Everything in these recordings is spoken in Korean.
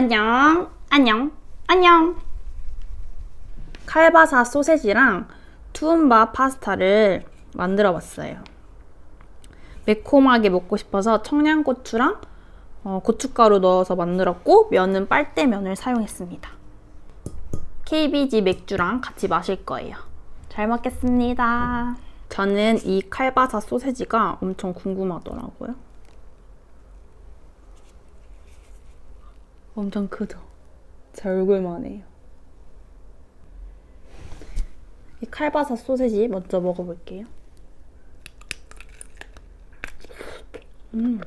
안녕, 안녕, 안녕. 칼바사 소세지랑 투움바 파스타를 만들어 봤어요. 매콤하게 먹고 싶어서 청양고추랑 어, 고춧가루 넣어서 만들었고 면은 빨대면을 사용했습니다. KBG 맥주랑 같이 마실 거예요. 잘 먹겠습니다. 저는 이 칼바사 소세지가 엄청 궁금하더라고요. 엄청 크죠? 제 얼굴만 해요. 이 칼바사 소세지 먼저 먹어볼게요. 음.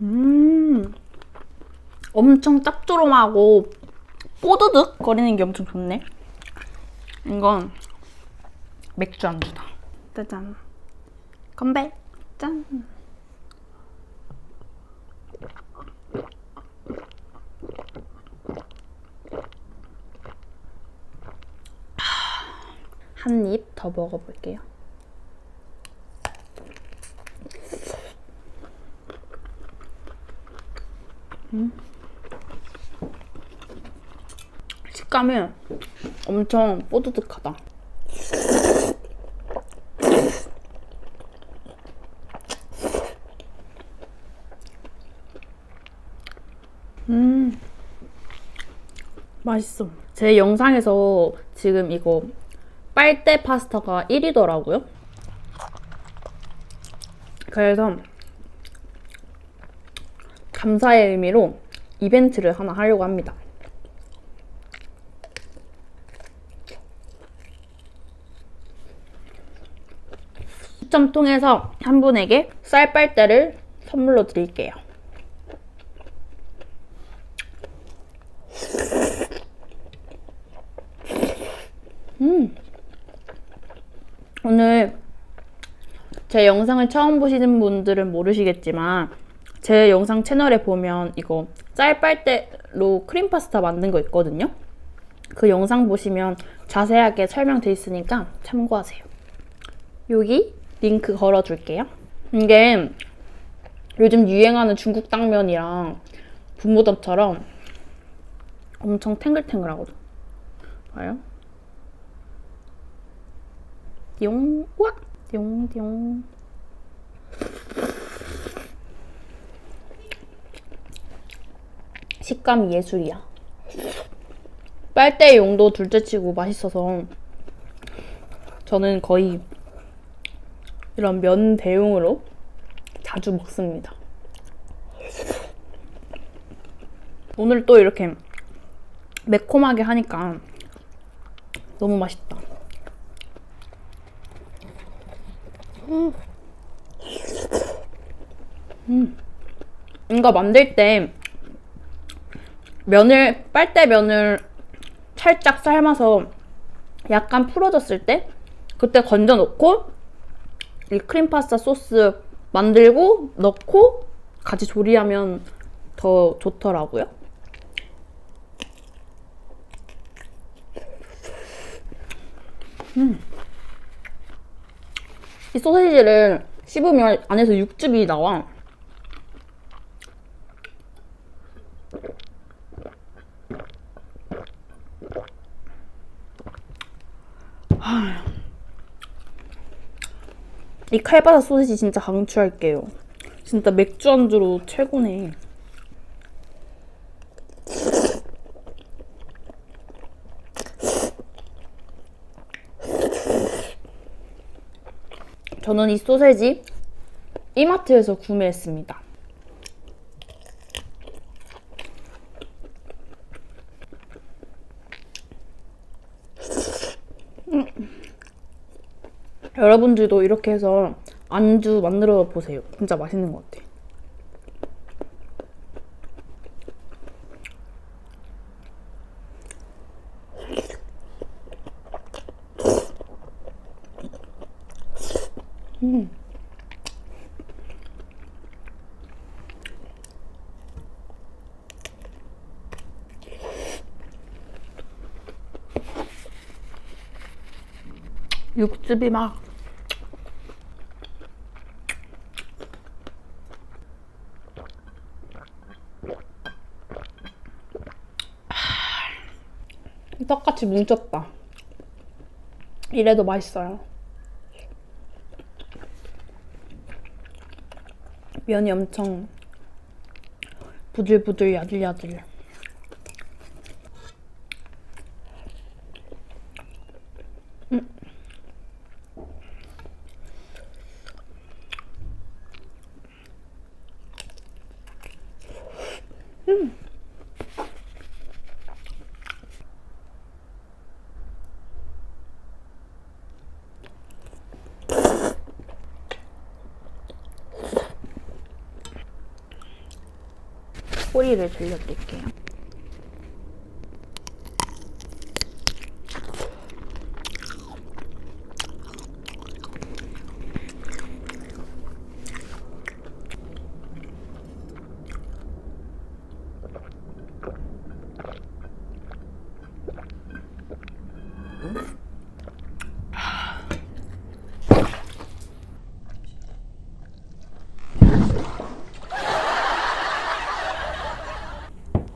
음. 엄청 짭조름하고 뽀드득 거리는 게 엄청 좋네. 이건 맥주 안주다. 짜잔. 건배. 짠. 한 입 더 먹어볼게요. 음. 식감이 엄청 뽀드득하다. 음, 맛있어. 제 영상에서 지금 이거 빨대 파스타가 1위더라고요. 그래서 감사의 의미로 이벤트를 하나 하려고 합니다. 추첨 통해서 한 분에게 쌀빨대를 선물로 드릴게요. 음. 오늘 제 영상을 처음 보시는 분들은 모르시겠지만 제 영상 채널에 보면 이거 쌀빨대로 크림 파스타 만든 거 있거든요. 그 영상 보시면 자세하게 설명돼 있으니까 참고하세요. 여기 링크 걸어줄게요. 이게 요즘 유행하는 중국 당면이랑 분무덤처럼 엄청 탱글탱글하거든. 봐요. 띠용, 와! 띠용. 식감이 예술이야. 빨대 용도 둘째치고 맛있어서 저는 거의 이런 면 대용으로 자주 먹습니다. 오늘 또 이렇게 매콤하게 하니까 너무 맛있다. 음. 이거 만들 때 면을 빨대 면을 살짝 삶아서 약간 풀어졌을 때 그때 건져 놓고 이 크림 파스타 소스 만들고 넣고 같이 조리하면 더 좋더라고요. 음. 이 소세지를 씹으면 안에서 육즙이 나와. 이 칼바사 소시지 진짜 강추할게요. 진짜 맥주 안주로 최고네. 저는 이 소세지 이마트에서 구매했습니다. 여러분들도 이렇게 해서 안주 만들어 보세요. 진짜 맛있는 것 같아. 육즙이 막 똑같이 뭉쳤다. 이래도 맛있어요. 면이 엄청 부들부들 야들야들. 음. 음. 꼬리를 들려드릴게요.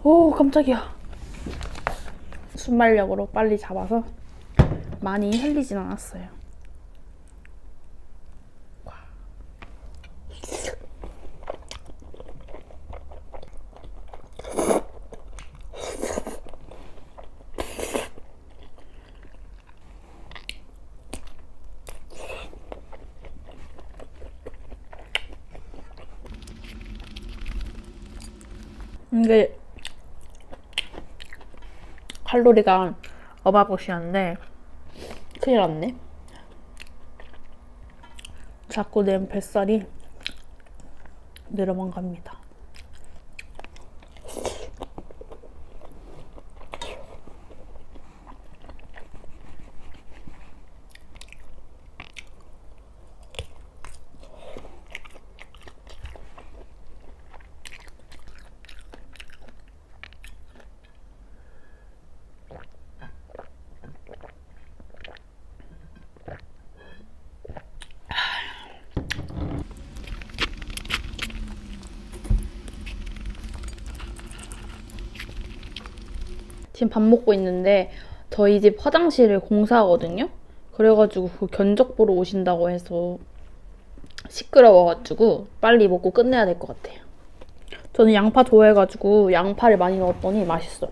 오 깜짝이야. 순발력으로 빨리 잡아서 많이 흘리진 않았어요. 이게 칼로리가 어마무시한데 큰일 났네. 자꾸 내 뱃살이 늘어만 갑니다 지금 밥 먹고 있는데 저희 집 화장실을 공사하거든요. 그래가지고 그 견적 보러 오신다고 해서 시끄러워가지고 빨리 먹고 끝내야 될 것 같아요. 저는 양파 좋아해가지고 양파를 많이 넣었더니 맛있어.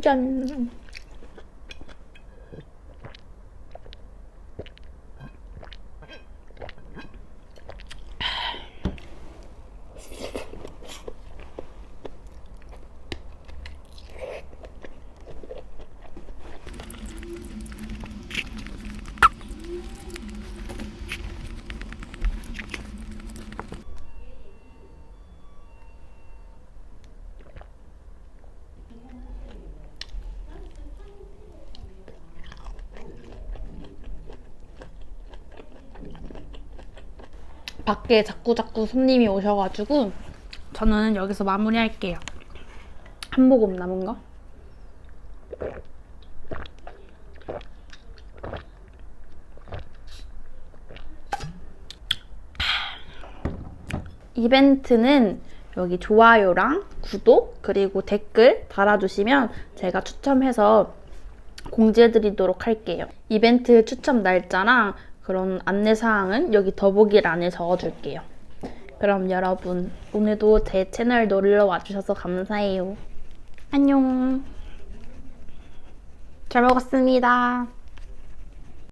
짠. 밖에 자꾸 자꾸 손님이 오셔가지고 저는 여기서 마무리할게요. 한 모금 남은 거. 이벤트는 여기 좋아요랑 구독 그리고 댓글 달아주시면 제가 추첨해서 공지해드리도록 할게요. 이벤트 추첨 날짜랑 그런 안내사항은 여기 더보기란에 적어줄게요. 그럼 여러분, 오늘도 제 채널 놀러 와주셔서 감사해요. 안녕. 잘 먹었습니다.